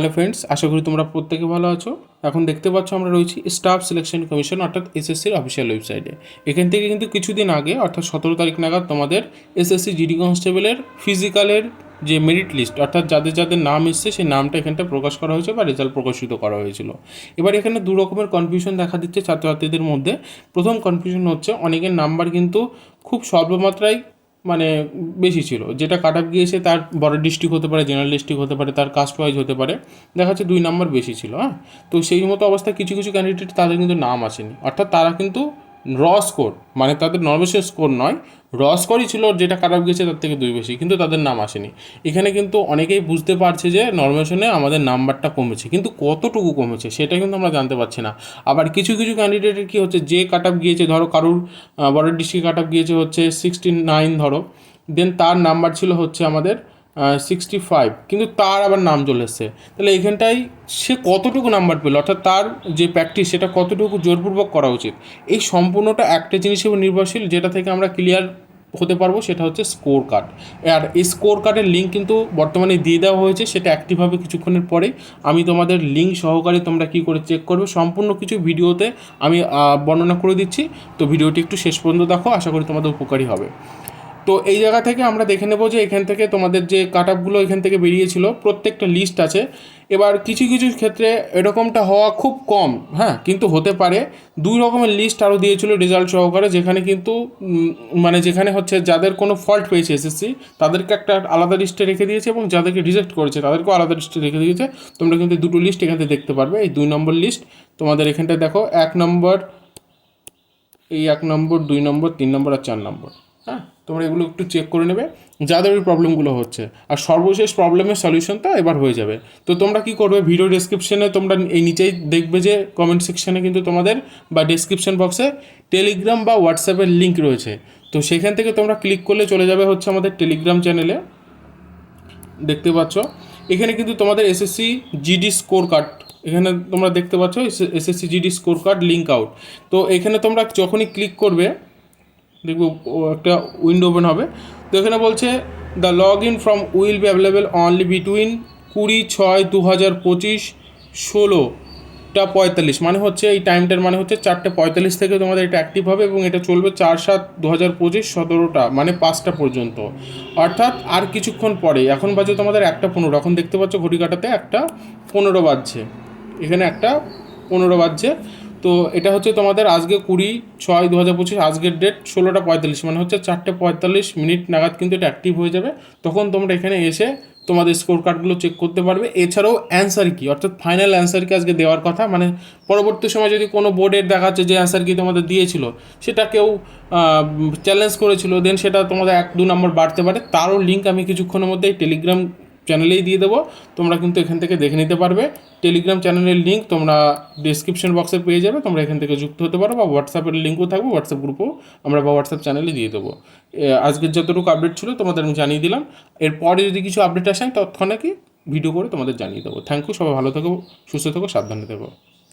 Hello friends আশা করি তোমরা প্রত্যেকে ভালো আছো। এখন দেখতে পাচ্ছ আমরা রয়েছি স্টাফ সিলেকশন কমিশন অর্থাৎ এসএসসির অফিসিয়াল ওয়েবসাইটে এখান থেকে কিন্তু কিছুদিন আগে, অর্থাৎ সতেরো তারিখ নাগাদ তোমাদের এসএসসি জিডি কনস্টেবলের ফিজিক্যালের যে মেরিট লিস্ট অর্থাৎ যাদের যাদের নাম এসছে, সেই নামটা এখানটা প্রকাশ করা হয়েছে বা রেজাল্ট প্রকাশিত করা হয়েছিল। এবার এখানে দু রকমের কনফিউশন দেখা দিচ্ছে ছাত্রছাত্রীদের মধ্যে। প্রথম কনফিউশন হচ্ছে, অনেকের নাম্বার কিন্তু খুব স্বল্প মানে বেশি ছিল। যেটা কাট আপ গিয়েছে তার বড় ডিস্ট্রিক্ট হতে পারে জেনারেল ডিস্ট্রিক্ট হতে পারে, তার কাস্ট ওয়াইজ হতে পারে, দেখা যাচ্ছে দুই নম্বর বেশি ছিল হ্যাঁ? তো সেই মতো অবস্থায় কিছু কিছু ক্যান্ডিডেট তাদের কিন্তু নাম আসেনি। অর্থাৎ তারা কিন্তু র স্কোর মানে তাদের নর্মেশন স্কোর নয় র স্কোরই ছিল যেটা খারাপ গেছে তার থেকে দুই বেশি, কিন্তু তাদের নাম আসেনি। এখানে কিন্তু অনেকেই বুঝতে পারছে যে নর্মেশনে আমাদের নাম্বারটা কমেছে, কিন্তু কতটুকু কমেছে সেটা কিন্তু আমরা জানতে পারছি না। আবার কিছু কিছু ক্যান্ডিডেটের কী হচ্ছে, যে কাট আপ গিয়েছে, ধরো কারুর বর্ডার ডিস্ট্রিক্ট কাট আপ গিয়েছে হচ্ছে সিক্সটি নাইন ধরো দেন তার নাম্বার ছিল হচ্ছে আমাদের সিক্সটি ফাইভ কিন্তু তার আবার নাম চলে এসছে। তাহলে এখানটায় সে কতটুকু নাম্বার পেল? অর্থাৎ তার যে প্র্যাকটিস সেটা কতটুকু জোরপূর্বক করা উচিত? এই সম্পূর্ণটা একটা জিনিসের উপর নির্ভরশীল, যেটা থেকে আমরা ক্লিয়ার হতে পারব, সেটা হচ্ছে স্কোর কার্ড আর এই স্কোর কার্ডের লিঙ্ক কিন্তু বর্তমানে দিয়ে দেওয়া হয়েছে, সেটা অ্যাক্টিভ হবে কিছুক্ষণের পরেই। আমি তোমাদের লিঙ্ক সহকারে তোমরা কী করে চেক করবে, সম্পূর্ণ কিছু ভিডিওতে আমি বর্ণনা করে দিচ্ছি। তো ভিডিওটি একটু শেষ পর্যন্ত দেখো, আশা করি তোমাদের উপকারী হবে। তো এই জায়গা থেকে আমরা দেখে নেব যে এখান থেকে তোমাদের যে কাট আপগুলো এখান থেকে বেরিয়েছিল, প্রত্যেকটা লিস্ট আছে। এবার কিছু কিছু ক্ষেত্রে এরকমটা হওয়া খুব কম হ্যাঁ কিন্তু হতে পারে। দুই রকমের লিস্ট আরও দিয়েছিল রেজাল্ট সহকারে, যেখানে কিন্তু মানে যেখানে হচ্ছে যাদের কোনো ফল্ট পেয়েছে এসএসসি তাদেরকে একটা আলাদা লিস্টে রেখে দিয়েছে এবং যাদেরকে রিজেক্ট করেছে, তাদেরকেও আলাদা লিস্টে রেখে দিয়েছে। তোমরা কিন্তু দুটো লিস্ট এখান থেকে দেখতে পারবে। এই দুই নম্বর লিস্ট তোমাদের এখানটায় দেখো, এক নম্বর, এই এক নম্বর, দুই নম্বর, তিন নম্বর আর চার নম্বর। হ্যাঁ তোমরা এগুলো একটু চেক করে নেবে যাদের ওই প্রবলেমগুলো হচ্ছে। আর সর্বশেষ প্রবলেমের সলিউশনটা এবার হয়ে যাবে। তো তোমরা কি করবে ভিডিও ডেসক্রিপশনে তোমরা এই নিচেই দেখবে যে কমেন্ট সেকশনে কিন্তু তোমাদের বা ডেসক্রিপশন বক্সে টেলিগ্রাম বা হোয়াটসঅ্যাপের লিঙ্ক রয়েছে। তো সেখান থেকে তোমরা ক্লিক করলে চলে যাবে হচ্ছে আমাদের টেলিগ্রাম চ্যানেলে দেখতে পাচ্ছ? এখানে কিন্তু তোমাদের এসএসসি জিডি স্কোর কার্ড এখানে তোমরা দেখতে পাচ্ছ S S C G D score card link out তো এখানে তোমরা যখনই ক্লিক করবে দেখব একটা উইন্ডো ওপেন হবে। তো এখানে বলছে the log in form will be available only between কুড়ি ছয় দু হাজার পঁচিশ ষোলোটা পঁয়তাল্লিশ। মানে হচ্ছে, এই টাইমটার মানে হচ্ছে চারটে পঁয়তাল্লিশ থেকে তোমাদের এটা অ্যাক্টিভ হবে এবং এটা চলবে চার সাত দু হাজার পঁচিশ সতেরোটা মানে পাঁচটা পর্যন্ত। অর্থাৎ আর কিছুক্ষণ পরে এখন বাজে তোমাদের একটা পনেরো। এখন দেখতে পাচ্ছ ঘড়ি কাটাতে একটা পনেরো বাজছে। এখানে একটা পনেরো বাজছে। তো এটা হচ্ছে তোমাদের আজকে কুড়ি ছয় দু হাজার পঁচিশ, আজকের ডেট ষোলোটা পঁয়তাল্লিশ মানে হচ্ছে চারটে পঁয়তাল্লিশ মিনিট নাগাদ কিন্তু এটা অ্যাক্টিভ হয়ে যাবে। তখন তোমরা এখানে এসে তোমাদের স্কোর কার্ডগুলো চেক করতে পারবে। এছাড়াও অ্যান্সার কি, অর্থাৎ ফাইনাল অ্যান্সার কি আজকে দেওয়ার কথা? মানে পরবর্তী সময় যদি কোনো বোর্ডের দেখাচ্ছে যে অ্যান্সার কি তোমাদের দিয়েছিল, সেটা কেউ চ্যালেঞ্জ করেছিল দেন সেটা তোমাদের এক দু নম্বর বাড়তে পারে। তারও লিঙ্ক আমি কিছুক্ষণের মধ্যে টেলিগ্রাম চ্যানেলেই দিয়ে দেবো। তোমরা কিন্তু এখান থেকে দেখে নিতে পারবে। টেলিগ্রাম চ্যানেলের লিঙ্ক তোমরা ডিসক্রিপশন বক্সে পেয়ে যাবে। তোমরা এখান থেকে যুক্ত হতে পারো বা হোয়াটসঅ্যাপের লিঙ্কও থাকবে। হোয়াটসঅ্যাপ গ্রুপও আমরা বা হোয়াটসঅ্যাপ চ্যানেলে দিয়ে দেবো। আজকের যতটুকু আপডেট ছিল তোমাদের আমি জানিয়ে দিলাম। এরপরে যদি কিছু আপডেট আসে আমি তৎক্ষণাৎ ভিডিও করে তোমাদের জানিয়ে দেবো। থ্যাংক ইউ সবাই ভালো থেকো, সুস্থ থেকো, সাবধানে থেকো।